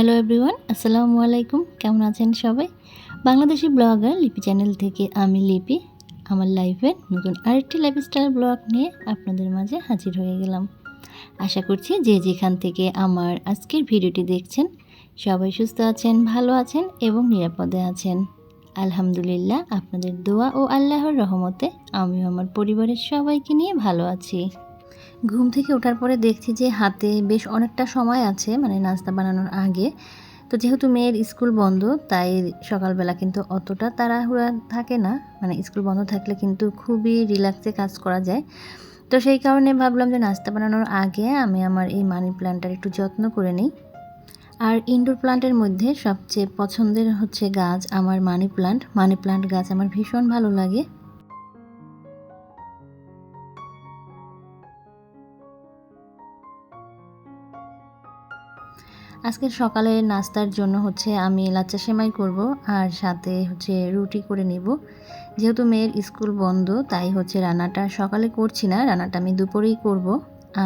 Hello everyone আসসালামু আলাইকুম কেমন আছেন সবাই? বাংলাদেশি ব্লগার লিপি চ্যানেল থেকে আমি লিপি। আমার লাইফের নতুন আরেকটি লাইফস্টাইল ব্লগ নিয়ে আপনাদের মাঝে হাজির হয়ে গেলাম। আশা করছি যে যেখান থেকে আমার আজকের ভিডিওটি দেখছেন, সবাই সুস্থ আছেন, ভালো আছেন এবং নিরাপদে আছেন। আলহামদুলিল্লাহ, আপনাদের দোয়া ও আল্লাহর রহমতে আমিও আমার পরিবারের সবাইকে নিয়ে ভালো আছি। ঘুম থেকে ওঠার পরে দেখছি যে হাতে বেশ অনেকটা সময় আছে মানে নাস্তা বানানোর আগে। তো যেহেতু মেয়ের স্কুল বন্ধ, তাই সকালবেলা কিন্তু অতটা তাড়াহুড়া থাকে না। মানে স্কুল বন্ধ থাকলে কিন্তু খুবই রিল্যাক্সে কাজ করা যায়। তো সেই কারণে ভাবলাম যে নাস্তা বানানোর আগে আমি আমার এই মানি প্ল্যান্টটার একটু যত্ন করে নিই। আর ইনডোর প্লান্টের মধ্যে সবচেয়ে পছন্দের হচ্ছে গাছ আমার মানি প্লান্ট মানি প্লান্ট গাছ আমার ভীষণ ভালো লাগে। আজকের সকালে নাস্তার জন্য হচ্ছে আমি লাচ্চা সেমাই করব আর সাথে হচ্ছে রুটি করে নেব। যেহেতু মেয়ের স্কুল বন্ধ, তাই হচ্ছে রান্নাটা সকালে করছি না, রান্নাটা আমি দুপুরেই করব।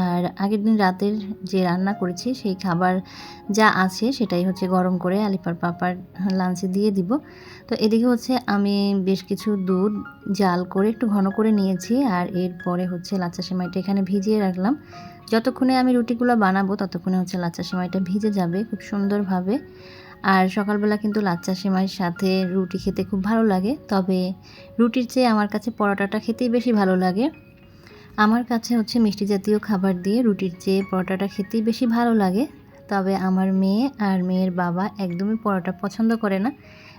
আর আগের দিন রাতের যে রান্না করেছি, সেই খাবার যা আছে সেটাই হচ্ছে গরম করে আলিপার পাপার লাঞ্চে দিয়ে দিব। তো এদিকে হচ্ছে আমি বেশ কিছু দুধ, জাল করে একটু ঘন করে নিয়েছি আর এরপরে হচ্ছে লাচ্চা সেমাইটা এখানে ভিজিয়ে রাখলাম। যতক্ষণে আমি রুটিগুলো বানাবো, ততক্ষণে হচ্ছে লাচ্চা সেমাইটা ভিজে যাবে খুব সুন্দরভাবে। আর সকালবেলা কিন্তু লাচ্চা সেমাইয়ের সাথে রুটি খেতে খুব ভালো লাগে, তবে রুটির চেয়ে আমার কাছে পরোটাটা খেতেই বেশি ভালো লাগে। আমার কাছে হচ্ছে মিষ্টি জাতীয় খাবার দিয়ে রুটির চেয়ে পরোটাটা খেতেই বেশি ভালো লাগে, তবে আমার মেয়ে আর মেয়ের বাবা একদমই পরোটা পছন্দ করে না।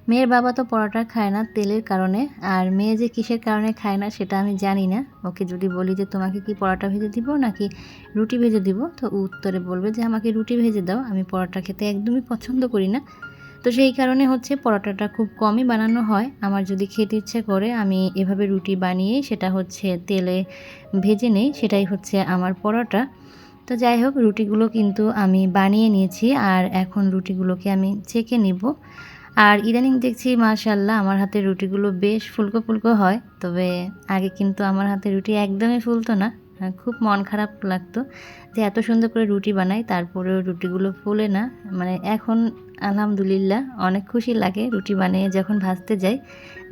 মেয়ের বাবা তো পরোটা খায় না তেলের কারণে, আর মেয়ে যে কিসের কারণে খায় না সেটা আমি জানি না। ওকে যদি বলি যে তোমাকে কি পরোটা ভেজে দিব নাকি রুটি ভেজে দিব, তো উত্তরে বলবে যে আমাকে রুটি ভেজে দাও, আমি পরোটা খেতে একদমই পছন্দ করি না। তো সেই কারণে হচ্ছে পরোটাটা খুব কমই বানানো হয়। আমার যদি খেতে ইচ্ছে করে আমি এভাবে রুটি বানিয়ে সেটা হচ্ছে তেলে ভেজে নেই, সেটাই হচ্ছে আমার পরোটা। তো যাই হোক, রুটিগুলো কিন্তু আমি বানিয়ে নিয়েছি, আর এখন রুটিগুলোকে আমি চেকে নিব। আর ইদানিং দেখছি মাশাল্লাহ আমার হাতে রুটিগুলো বেশ ফুলকো ফুলকো হয়, তবে আগে কিন্তু আমার হাতে রুটি একদমই ফুলতো না। খুব মন খারাপ লাগতো যে এত সুন্দর করে রুটি বানাই, তারপরেও রুটিগুলো ফুলে না। মানে এখন আলহামদুলিল্লাহ অনেক খুশি লাগে রুটি বানিয়ে যখন ভাজতে যাই,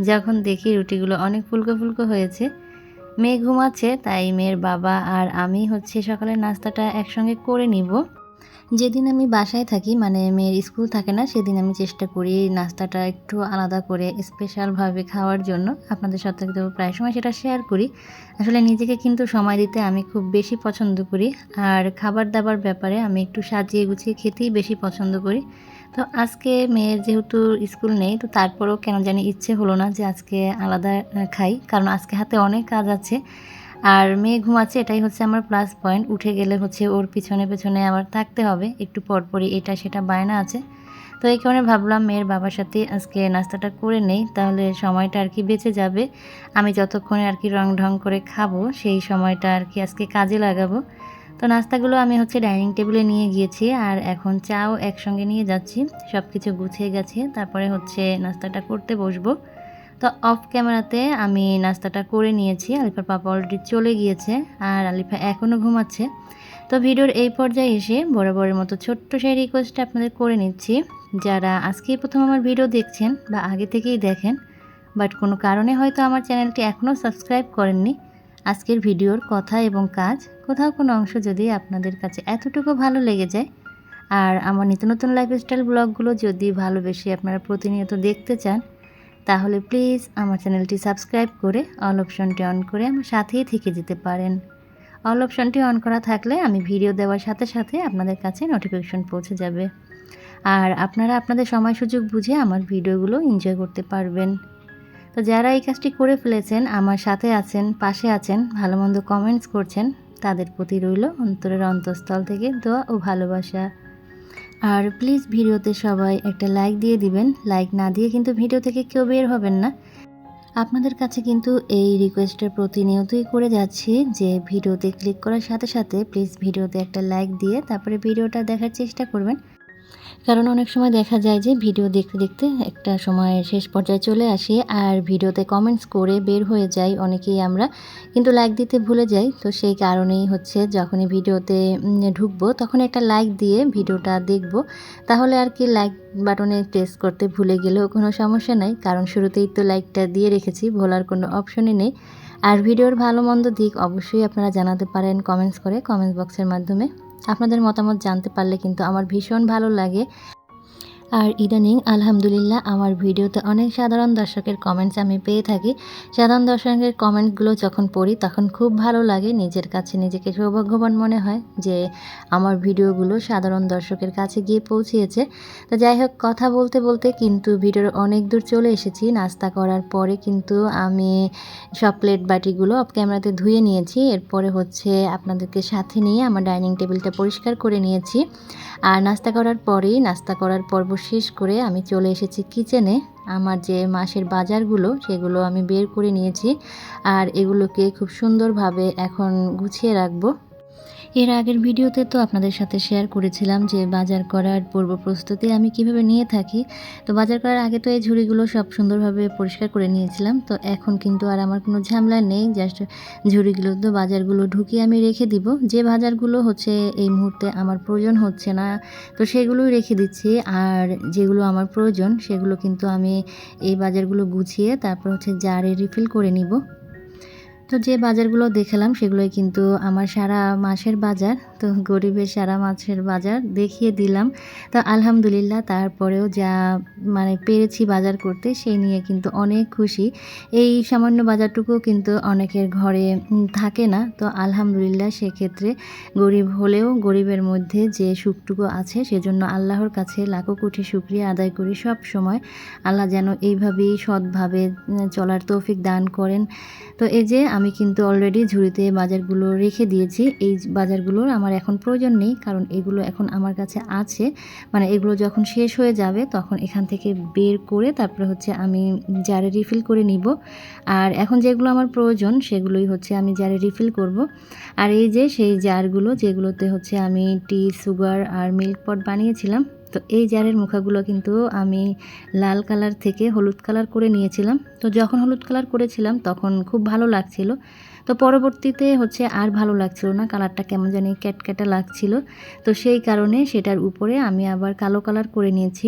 যখন দেখি রুটিগুলো অনেক ফুলকো ফুলকো হয়েছে। মেয়ে ঘুমাচ্ছে, তাই মেয়ের বাবা আর আমি হচ্ছে সকালের নাস্তাটা একসঙ্গে করে নিব। যেদিন আমি বাসায় থাকি মানে মেয়ের স্কুল থাকে না, সেদিন আমি চেষ্টা করি নাস্তাটা একটু আলাদা করে স্পেশালভাবে খাওয়ার জন্য। আপনাদের সাথে প্রায় সময় সেটা শেয়ার করি। আসলে নিজেকে কিন্তু সময় দিতে আমি খুব বেশি পছন্দ করি। আর খাবার দাবার ব্যাপারে আমি একটু সাজিয়ে গুছিয়ে খেতেই বেশি পছন্দ করি। তো আজকে মেয়ের যেহেতু স্কুল নেই, তো তারপরেও কেন জানি ইচ্ছে হলো না যে আজকে আলাদা খাই। কারণ আজকে হাতে অনেক কাজ আছে। আর মেয়ে ঘুমাচ্ছে, এটাই হচ্ছে আমার প্লাস পয়েন্ট উঠে গেলে হচ্ছে ওর পিছনে পেছনে আবার থাকতে হবে, একটু পরপরই এটা সেটা বায়না আছে। তো এই কারণে ভাবলাম মেয়ের বাবার সাথে আজকে নাস্তাটা করে নেই, তাহলে সময়টা আর কি বেঁচে যাবে। আমি যতক্ষণে আর কি রং ঢং করে খাব, সেই সময়টা আর কি আজকে কাজে লাগাবো। তো নাস্তাগুলো আমি হচ্ছে ডাইনিং টেবিলে নিয়ে গিয়েছি, আর এখন চাও একসঙ্গে নিয়ে যাচ্ছি সব কিছু গুছিয়ে গেছে, তারপরে হচ্ছে নাস্তাটা করতে বসবো। তো অফ ক্যামেরাতে আমি নাস্তাটা করে নিয়েছি। আলিফার পাপা অলরেডি চলে গিয়েছে আর আলিফা এখনও ঘুমাচ্ছে। তো ভিডিওর এই পর্যায়ে এসে বরাবরের মতো ছোট্ট সেই রিকোয়েস্টটা আপনাদের করে নিচ্ছি। যারা আজকেই প্রথম আমার ভিডিও দেখছেন বা আগে থেকেই দেখেন বাট কোনো কারণে হয়তো আমার চ্যানেলটি এখনও সাবস্ক্রাইব করেননি, আজকের ভিডিওর কথা এবং কাজ, কোথাও কোনো অংশ যদি আপনাদের কাছে এতটুকু ভালো লেগে যায়, আর আমার নিত্য নতুন লাইফস্টাইল ব্লগগুলো যদি ভালোবেসে আপনারা প্রতিনিয়ত দেখতে চান তাহলে প্লিজ আমার চ্যানেলটি সাবস্ক্রাইব করে অল অপশনটি অন করে আমার সাথেই থেকে যেতে পারেন। অল অপশনটি অন করা থাকলে আমি ভিডিও দেওয়ার সাথে সাথে আপনাদের কাছে নোটিফিকেশন পৌঁছে যাবে। আর আপনারা আপনাদের সময় সুযোগ বুঝে আমার ভিডিওগুলো এনজয় করতে পারবেন। তো যারা এই কাজটি করে ফেলেছেন, আমার সাথে আছেন, পাশে আছেন, ভালো মন্দ কমেন্টস করছেন, তাদের প্রতি রইল অন্তরের অন্তঃস্থল থেকে দোয়া ও ভালোবাসা। আর প্লিজ ভিডিওতে সবাই একটা লাইক দিয়ে দিবেন। লাইক না দিয়ে কিন্তু ভিডিও থেকে কেউ বের হবেন না। আপনাদের কাছে কিন্তু এই রিকোয়েস্টের প্রতিনিয়তই করে যাচ্ছি যে ভিডিওতে ক্লিক করার সাথে সাথে প্লিজ ভিডিওতে একটা লাইক দিয়ে তারপরে ভিডিওটা দেখার চেষ্টা করবেন। কারণ অনেক সময় দেখা যায় যে ভিডিও দেখতে দেখতে একটা সময় শেষ পর্যায়ে চলে আসি আর ভিডিওতে কমেন্টস করে বের হয়ে যাই অনেকেই আমরা। কিন্তু লাইক দিতে ভুলে যাই। তো সেই কারণেই হচ্ছে যখনই ভিডিওতে ঢুকবো তখন একটা লাইক দিয়ে ভিডিওটা দেখব। তাহলে আর কি লাইক বাটনে প্রেস করতে ভুলে গেলেও কোনো সমস্যা নাই। কারণ শুরুতেই তো লাইকটা দিয়ে রেখেছি ভোলার কোনো অপশনই নেই। আর ভিডিওর ভালো মন্দ দিক অবশ্যই আপনারা জানাতে পারেন কমেন্টস করে কমেন্টস বক্সের মাধ্যমে। আপনাদের মতামত জানতে পারলে কিন্তু আমার ভীষণ ভালো লাগে। আর ইদানিং আলহামদুলিল্লাহ আমার ভিডিওতে অনেক সাধারণ দর্শকের কমেন্টস আমি পেয়ে থাকি। সাধারণ দর্শকের কমেন্টগুলো যখন পড়ি, তখন খুব ভালো লাগে নিজের কাছে নিজেকে সৌভাগ্যবান মনে হয় যে আমার ভিডিওগুলো সাধারণ দর্শকের কাছে গিয়ে পৌঁছিয়েছে তো যাই হোক, কথা বলতে বলতে কিন্তু ভিডিওর অনেক দূর চলে এসেছি। নাস্তা করার পরে কিন্তু আমি সব প্লেট বাটিগুলো অফ ক্যামেরাতে ধুয়ে নিয়েছি। এরপরে হচ্ছে আপনাদেরকে সাথে নিয়ে আমার ডাইনিং টেবিলটা পরিষ্কার করে নিয়েছি। আর নাস্তা করার পরেই, নাস্তা করার পর্ব শেষ করে আমি চলে এসেছি কিচেনে। আমার যে মাসের বাজারগুলো, সেগুলো আমি বের করে নিয়েছি। আর এগুলোকে খুব সুন্দরভাবে এখন গুছিয়ে রাখব। এর আগের ভিডিওতে তো আপনাদের সাথে শেয়ার করেছিলাম যে বাজার করার পূর্ব প্রস্তুতি আমি কীভাবে নিয়ে থাকি। তো বাজার করার আগে তো এই ঝুড়িগুলো সব সুন্দরভাবে পরিষ্কার করে নিয়েছিলাম। তো এখন কিন্তু আর আমার কোনো ঝামেলা নেই জাস্ট ঝুড়িগুলো তো বাজারগুলো ঢুকিয়ে আমি রেখে দিব। যে বাজারগুলো হচ্ছে এই মুহূর্তে আমার প্রয়োজন হচ্ছে না, তো সেগুলোই রেখে দিচ্ছি। আর যেগুলো আমার প্রয়োজন, সেগুলো কিন্তু আমি এই বাজারগুলো গুছিয়ে তারপর হচ্ছে জারে রিফিল করে নিব। তো যে বাজারগুলো দেখালাম, সেগুলোই কিন্তু আমার সারা মাসের বাজার, তো গরিবের সারা মাসের বাজার দেখিয়ে দিলাম। তো আলহামদুলিল্লাহ, তারপরেও যা মানে পেরেছি বাজার করতে সেই নিয়ে কিন্তু অনেক খুশি। এই সামান্য বাজারটুকু কিন্তু অনেকের ঘরে থাকে না, তো আলহামদুলিল্লাহ সেক্ষেত্রে গরিব হলেও গরিবের মধ্যে যে সুখটুকু আছে, সেজন্য আল্লাহর কাছে লাখো কোটি শুক্রিয়া আদায় করি সব সময়। আল্লাহ যেন এইভাবেই সৎভাবে চলার তৌফিক দান করেন। তো এই যে আমি কিন্তু অলরেডি ঝুড়িতে বাজারগুলো রেখে দিয়েছি। এই বাজারগুলোর আমার এখন প্রয়োজন নেই, কারণ এগুলো এখন আমার কাছে আছে। মানে এগুলো যখন শেষ হয়ে যাবে, তখন এখান থেকে বের করে তারপরে হচ্ছে আমি জারে রিফিল করে নিব। আর এখন যেগুলো আমার প্রয়োজন, সেগুলোই হচ্ছে আমি জারে রিফিল করব। আর এই যে সেই জারগুলো, যেগুলোতে হচ্ছে আমি টি সুগার আর মিল্ক পট বানিয়েছিলাম তো এই জারের মুখাগুলো কিন্তু আমি লাল কালার থেকে হলুদ কালার করে নিয়েছিলাম। তো যখন হলুদ কালার করেছিলাম, তখন খুব ভালো লাগছিল। তো পরবর্তীতে হচ্ছে আর ভালো লাগছিল না, কালারটা কেমন জানি ক্যাটক্যাটা লাগছিল। তো সেই কারণে সেটার উপরে আমি আবার কালো কালার করে নিয়েছি।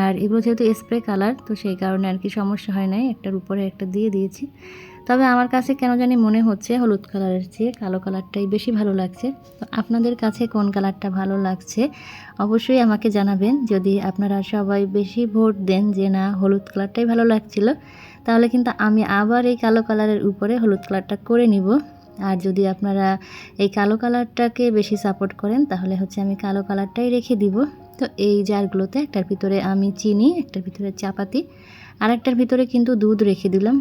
আর এগুলো যেহেতু স্প্রে কালার, তো সেই কারণে আর কি সমস্যা হয় নাই। একটার উপরে একটা দিয়ে দিয়েছি। তবে আমার কাছে কেন জানি মনে হচ্ছে হলুদ কালারের চেয়ে কালো কালারটাই বেশি ভালো লাগছে। তো আপনাদের কাছে কোন কালারটা ভালো লাগছে অবশ্যই আমাকে জানাবেন। যদি আপনারা সবাই বেশি ভোট দেন যে না, হলুদ কালারটাই ভালো লাগছিল, তাহলে কিন্তু আমি আবার এই কালো কালারের উপরে হলুদ কালারটা করে নিব। আর যদি আপনারা এই কালো কালারটাকে বেশি সাপোর্ট করেন, তাহলে হচ্ছে আমি কালো কালারটাই রেখে দিব। তো এই জারগুলোতে একটার ভিতরে আমি চিনি, একটার ভিতরে চাপাতি। আর একটার ভিতরে কিন্তু দুধ রেখে দিলাম।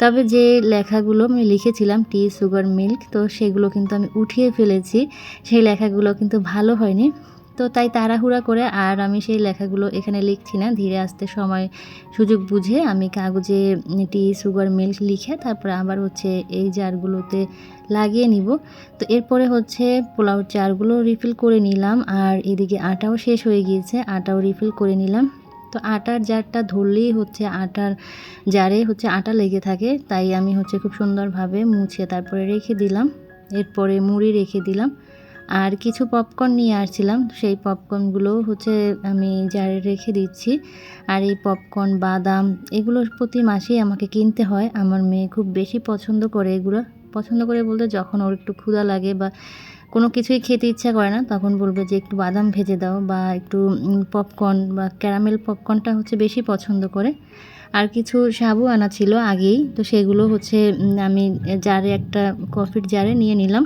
তবে যে লেখাগুলো আমি লিখেছিলাম, টি, সুগার, মিল্ক, তো সেগুলো কিন্তু আমি উঠিয়ে ফেলেছি। সেই লেখাগুলো কিন্তু ভালো হয়নি। তো তাই তাড়াহুড়া করে আর আমি সেই লেখাগুলো এখানে লিখছি না। ধীরে আসতে সময়, সুযোগ বুঝে আমি কাগজে টি, সুগার, মিল্ক লিখে তারপরে আবার হচ্ছে এই জারগুলোতে লাগিয়ে নিব। তো এরপরে হচ্ছে পোলাও চারগুলো রিফিল করে নিলাম। আর এদিকে আটাও শেষ হয়ে গিয়েছে, আটাও রিফিল করে নিলাম। তো আটার জারটা ধরলেই হচ্ছে আটার জারে হচ্ছে আটা লেগে থাকে। তাই আমি হচ্ছে খুব সুন্দরভাবে মুছে তারপরে রেখে দিলাম। এরপরে মুড়ি রেখে দিলাম। আর কিছু পপকর্ন নিয়ে আসছিলাম। সেই পপকর্নগুলো হচ্ছে আমি জারে রেখে দিচ্ছি। আর এই পপকর্ন, বাদাম এগুলো প্রতি মাসেই আমাকে কিনতে হয়। আমার মেয়ে খুব বেশি পছন্দ করে এগুলো। পছন্দ করে বলতে যখন ওর একটু ক্ষুধা লাগে বা কোনো কিছুই খেতে ইচ্ছা করে না, তখন বলবে যে একটু বাদাম ভেজে দাও বা একটু পপকর্ন বা ক্যারামেল পপকর্নটা হচ্ছে বেশি পছন্দ করে। আর কিছু সাবু আনা ছিল আগেই, তো সেগুলো হচ্ছে আমি জারে একটা কফির জারে নিয়ে নিলাম।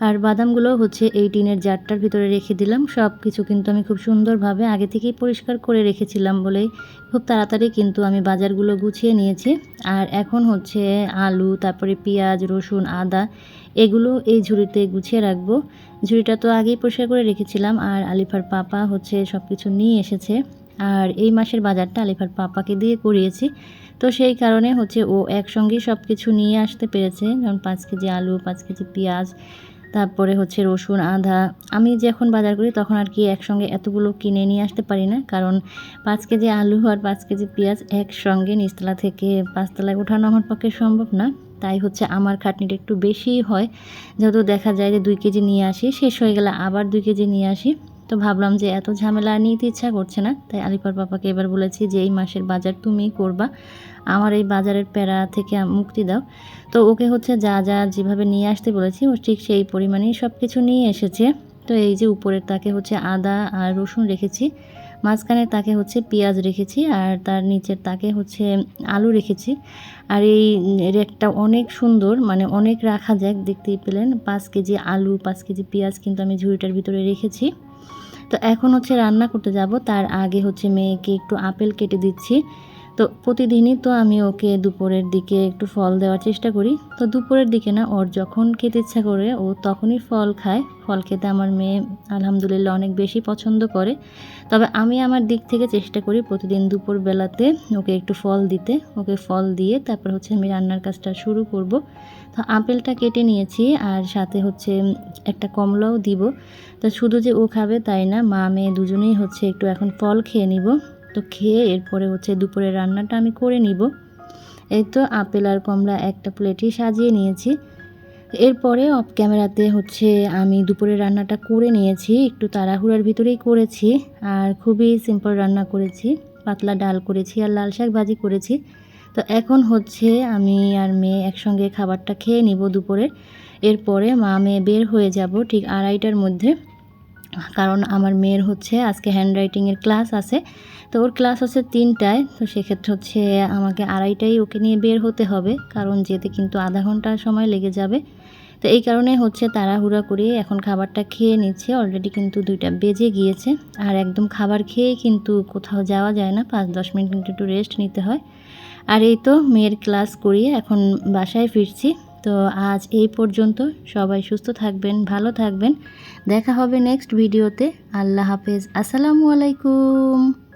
আর বাদামগুলো হচ্ছে এই টিনের জারটার ভিতরে রেখে দিলাম। সব কিছু কিন্তু আমি খুব সুন্দরভাবে আগে থেকেই পরিষ্কার করে রেখেছিলাম বলেই খুব তাড়াতাড়ি কিন্তু আমি বাজারগুলো গুছিয়ে নিয়েছি। আর এখন হচ্ছে আলু, তারপরে পেঁয়াজ, রসুন, আদা এগুলো এই ঝুড়িতে গুছিয়ে রাখব। ঝুড়িটা তো আগেই পরিষ্কার করে রেখেছিলাম আর আলিফার পাপা হচ্ছে সব কিছু নিয়ে এসেছে। আর এই মাসের বাজারটা আলিফার পাপাকে দিয়ে করিয়েছি। তো সেই কারণে হচ্ছে ও একসঙ্গেই সব কিছু নিয়ে আসতে পেরেছে। যেমন পাঁচ কেজি আলু, পাঁচ কেজি পেঁয়াজ তারপরে হচ্ছে রসুন, আদা। আমি যখন বাজার করি তখন আর কি একসঙ্গে এতগুলো কিনে নিয়ে আসতে পারি না। কারণ পাঁচ কেজি আলু আর পাঁচ কেজি পেঁয়াজ একসঙ্গে নিচতলা থেকে পাঁচতলায় ওঠানো আমার পক্ষে সম্ভব না। তাই হচ্ছে আমার খাটনিটা একটু বেশিই হয়। যেহেতু দেখা যায় যে দুই কেজি নিয়ে আসি, শেষ হয়ে গেলে আবার দুই কেজি নিয়ে আসি। তো ভাবলাম যে এত ঝামেলা নিতে ইচ্ছা করছে না। তাই আলিপার পাপাকে এবার বলেছি যে এই মাসের বাজার তুমি করবা। আমার এই বাজারের প্যারা থেকে মুক্তি দাও। তো ওকে হচ্ছে যা যা যেভাবে নিয়ে আসতে বলেছি, ও ঠিক সেই পরিমাণেই সব কিছু নিয়ে এসেছে। তো এই যে উপরের তাকে হচ্ছে আদা আর রসুন রেখেছি মাঝখানে তাকে হচ্ছে পেঁয়াজ রেখেছি, আর তার নিচের তাকে হচ্ছে আলু রেখেছি। আর এই রেকটা অনেক সুন্দর মানে অনেক রাখা যায় দেখতেই পেলেন, পাঁচ কেজি আলু, পাঁচ কেজি পেঁয়াজ কিন্তু আমি ঝুড়িটার ভিতরে রেখেছি। তো এখন হচ্ছে রান্না করতে যাব, তার আগে হচ্ছে মেয়েকে একটু আপেল কেটে দিচ্ছি। তো প্রতিদিনই তো আমি ওকে দুপুরের দিকে একটু ফল দেওয়ার চেষ্টা করি। তো দুপুরের দিকে না, ওর যখন খেতে ইচ্ছা করে, ও তখনই ফল খায়। ফল খেতে আমার মেয়ে আলহামদুলিল্লাহ অনেক বেশি পছন্দ করে। তবে আমি আমার দিক থেকে চেষ্টা করি প্রতিদিন দুপুর বেলাতে ওকে একটু ফল দিতে। ওকে ফল দিয়ে তারপর হচ্ছে আমি রান্নার কাজটা শুরু করব। তো আপেলটা কেটে নিয়েছি আর সাথে হচ্ছে একটা কমলাও দিব। তো শুধু যে ও খাবে তাই না, মা, মেয়ে দুজনেই হচ্ছে একটু এখন ফল খেয়ে নিব। তো খেয়ে এরপরে হচ্ছে দুপুরে রান্নাটা আমি করে নিব। এই তো আপেল আর কমলা একটা প্লেটই সাজিয়ে নিয়েছি। এরপরে অফ ক্যামেরাতে হচ্ছে আমি দুপুরে রান্নাটা করে নিয়েছি, একটু তাড়াহুড়ার ভিতরেই করেছি। আর খুবই সিম্পল রান্না করেছি, পাতলা ডাল করেছি আর লাল শাক ভাজি করেছি। তো এখন হচ্ছে আমি আর মেয়ে একসঙ্গে খাবারটা খেয়ে নিব দুপুরে এরপরে মা মেয়ে বের হয়ে যাব ঠিক আড়াইটার মধ্যে। কারণ আমার মেয়ের হচ্ছে আজকে হ্যান্ডরাইটিংয়ের ক্লাস আছে। তো ওর ক্লাস হচ্ছে তিনটায়, তো সেক্ষেত্রে হচ্ছে আমাকে আড়াইটাই ওকে নিয়ে বের হতে হবে, কারণ যেতে কিন্তু আধা ঘণ্টার সময় লেগে যাবে। তো এই কারণে হচ্ছে তাড়াহুড়া করে এখন খাবারটা খেয়ে নিচ্ছে অলরেডি কিন্তু দুইটা বেজে গিয়েছে। আর একদম খাবার খেয়ে কিন্তু কোথাও যাওয়া যায় না, পাঁচ দশ মিনিট কিন্তু একটু রেস্ট নিতে হয়। আর এই তো মেয়ের ক্লাস করিয়ে এখন বাসায় ফিরছি। তো আজ এই পর্যন্ত সবাই সুস্থ থাকবেন, ভালো থাকবেন। দেখা হবে নেক্সট ভিডিওতে আল্লাহ হাফেজ। আসসালামু আলাইকুম।